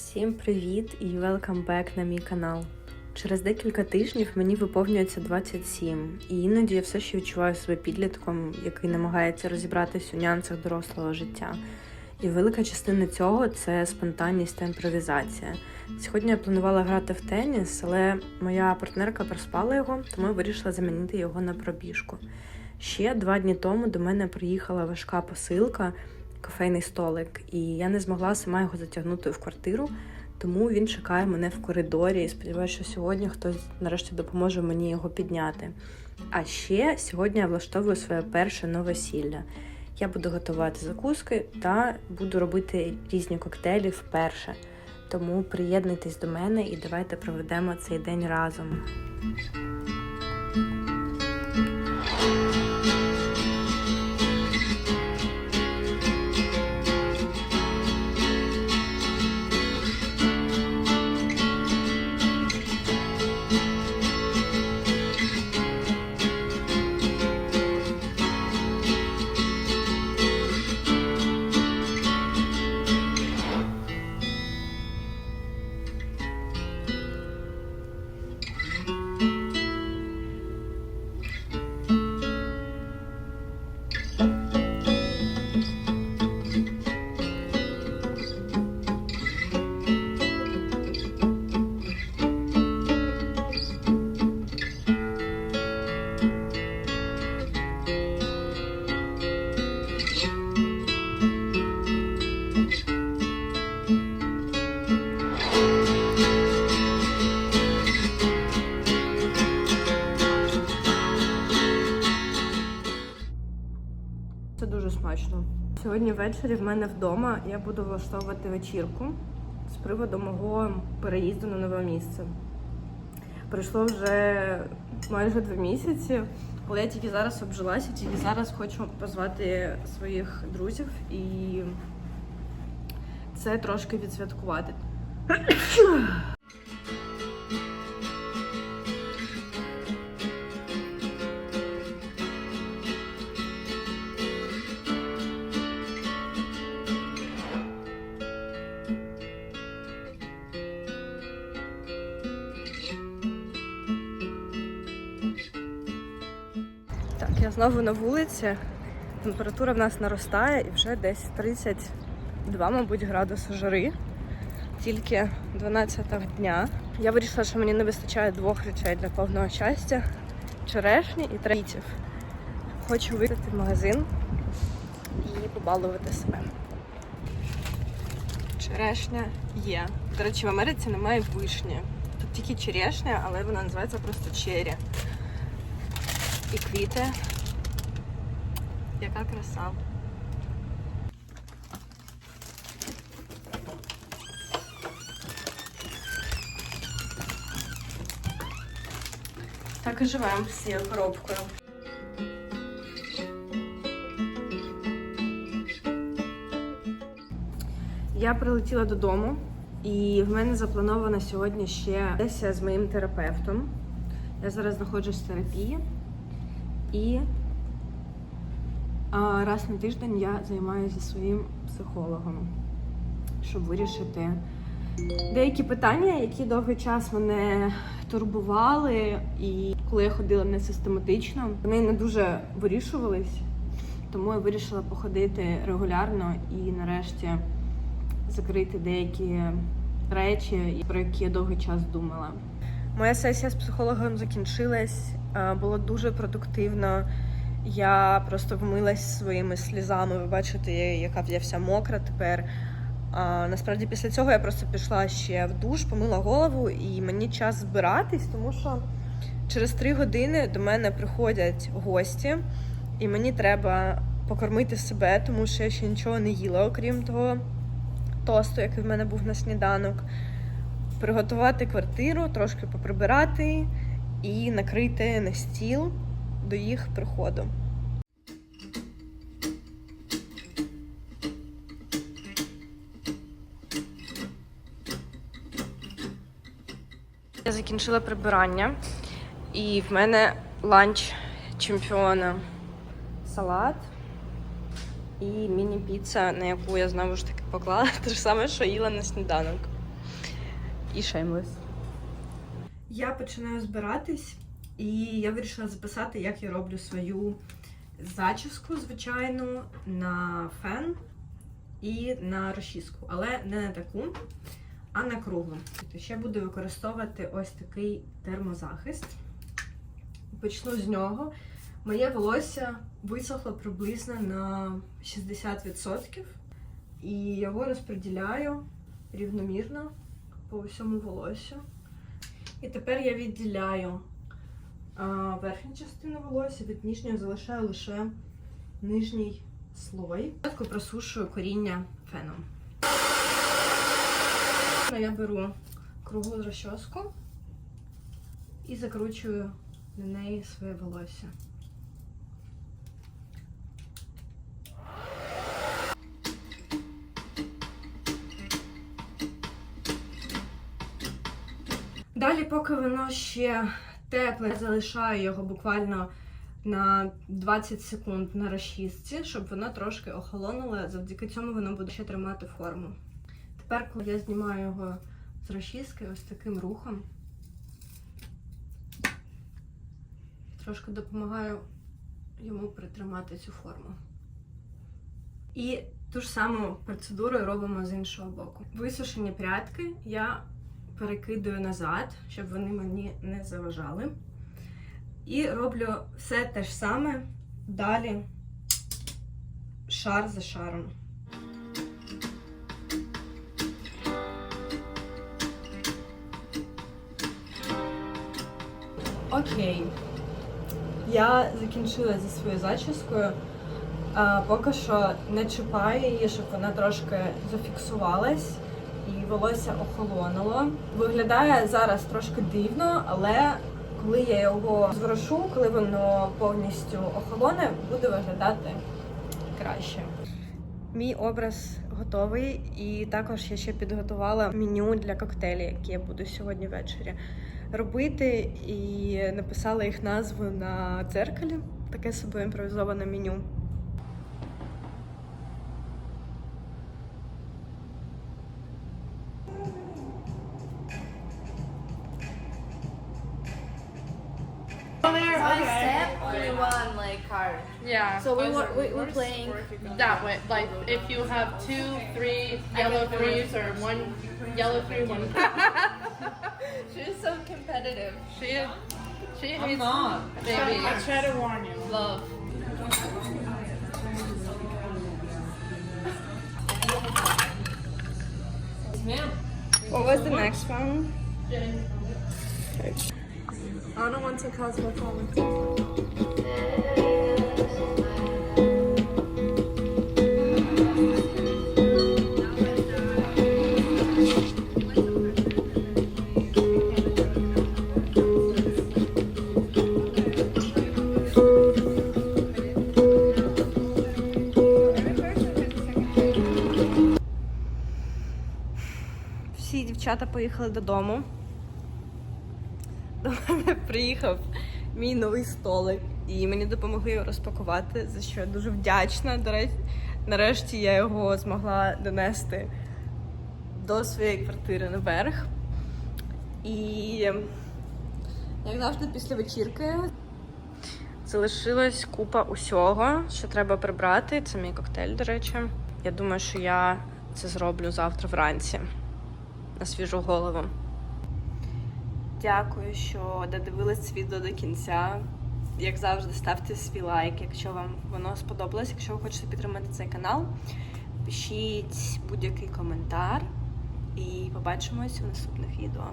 Всім привіт і welcome back на мій канал. Через декілька тижнів мені виповнюється 27, і іноді я все ще відчуваю себе підлітком, який намагається розібратись у нюансах дорослого життя. І велика частина цього це спонтанність та імпровізація. Сьогодні я планувала грати в теніс, але моя партнерка проспала його, тому я вирішила замінити його на пробіжку. Ще два дні тому до мене приїхала важка посилка, кофейний столик, і я не змогла сама його затягнути в квартиру, тому він чекає мене в коридорі. І сподіваюся, що сьогодні хтось нарешті допоможе мені його підняти. А ще сьогодні я влаштовую своє перше новосілля. Я буду готувати закуски та буду робити різні коктейлі вперше. Тому приєднуйтесь до мене і давайте проведемо цей день разом. Сьогодні ввечері в мене вдома я буду влаштовувати вечірку з приводу мого переїзду на нове місце. Пройшло вже майже два місяці, але я тільки зараз обжилася, тільки зараз хочу позвати своїх друзів і це трошки відсвяткувати. Так, я знову на вулиці. Температура в нас наростає і вже десь 32, мабуть, градуси жари. Тільки 12 дня. Я вирішила, що мені не вистачає двох речей для повного щастя: черешні і трітів. Хочу вийти в магазин і побалувати себе. Черешня є. До речі, в Америці немає вишні. Тут тільки черешня, але вона називається просто чері. І квіти. Яка краса. Так і живемо з цією коробкою. Я прилетіла додому, і в мене запланована сьогодні ще сесія з моїм терапевтом. Я зараз знаходжусь в терапії. І раз на тиждень я займаюся своїм психологом, щоб вирішити деякі питання, які довгий час мене турбували, і коли я ходила не систематично, вони не дуже вирішувались. Тому я вирішила походити регулярно і нарешті закрити деякі речі, про які я довгий час думала. Моя сесія з психологом закінчилась, було дуже продуктивно. Я просто вмилась своїми слізами. Ви бачите, яка я вся мокра тепер. А, насправді, після цього я просто пішла ще в душ, помила голову, і мені час збиратись, тому що через три години до мене приходять гості, і мені треба покормити себе, тому що я ще нічого не їла, окрім того тосту, який в мене був на сніданок приготувати квартиру, трошки поприбирати і накрити на стіл до їх приходу. Я закінчила прибирання, і в мене ланч чемпіона салат і міні-піца, на яку я знову ж таки поклала те ж саме, що їла на сніданок. і Shameless. Я починаю збиратись, і я вирішила записати, як я роблю свою зачіску, звичайну, на фен і на розчіску, але не на таку, а на круглу. Тобто Ще буду використовувати ось такий термозахист. Почну з нього. Моє волосся висохло приблизно на 60%, і його розподіляю рівномірно по всьому волосю. І тепер я відділяю верхню частину волосся, від нижнього залишаю лише нижній слой. Спочатку просушую коріння феном. Я беру круглу розчоску і закручую на неї своє волосся. Поки воно ще тепле, я залишаю його буквально на 20 секунд на розчистці, щоб воно трошки охолонуло. Завдяки цьому воно буде ще тримати форму. Тепер, коли я знімаю його з розчистки ось таким рухом, трошки допомагаю йому притримати цю форму. І ту ж саму процедуру робимо з іншого боку. Висушені прядки я перекидаю назад, щоб вони мені не заважали. І роблю все те ж саме далі шар за шаром. Окей. Я закінчила зі своєю зачіскою. А, поки що не чіпаю її, щоб вона трошки зафіксувалась волосся охолонуло. Виглядає зараз трошки дивно, але коли я його зворушу, коли воно повністю охолоне, буде виглядати краще. Мій образ готовий, і також я ще підготувала меню для коктейлів, які я буду сьогодні ввечері робити, і написала їх назву на дзеркалі. Таке собі імпровізоване меню. One step, only one like card. Yeah. So we were we were playing. that way. Like if you have two, three yellow threes or one yellow three, one. She's so competitive. she is. She hates not. baby. I try to warn you. Love. What was the next one? I don't want to cosmetics. Всі дівчата поїхали додому. До мене приїхав мій новий столик, і мені допомогли його розпакувати, за що я дуже вдячна. До речі, нарешті я його змогла донести до своєї квартири наверх. І як завжди, після вечірки залишилась купа усього, що треба прибрати. Це мій коктейль, до речі. Я думаю, що я це зроблю завтра вранці на свіжу голову. Дякую, що додивились відео до кінця. Як завжди, ставте свій лайк, якщо вам воно сподобалось. Якщо ви хочете підтримати цей канал, пишіть будь-який коментар і побачимось у наступних відео.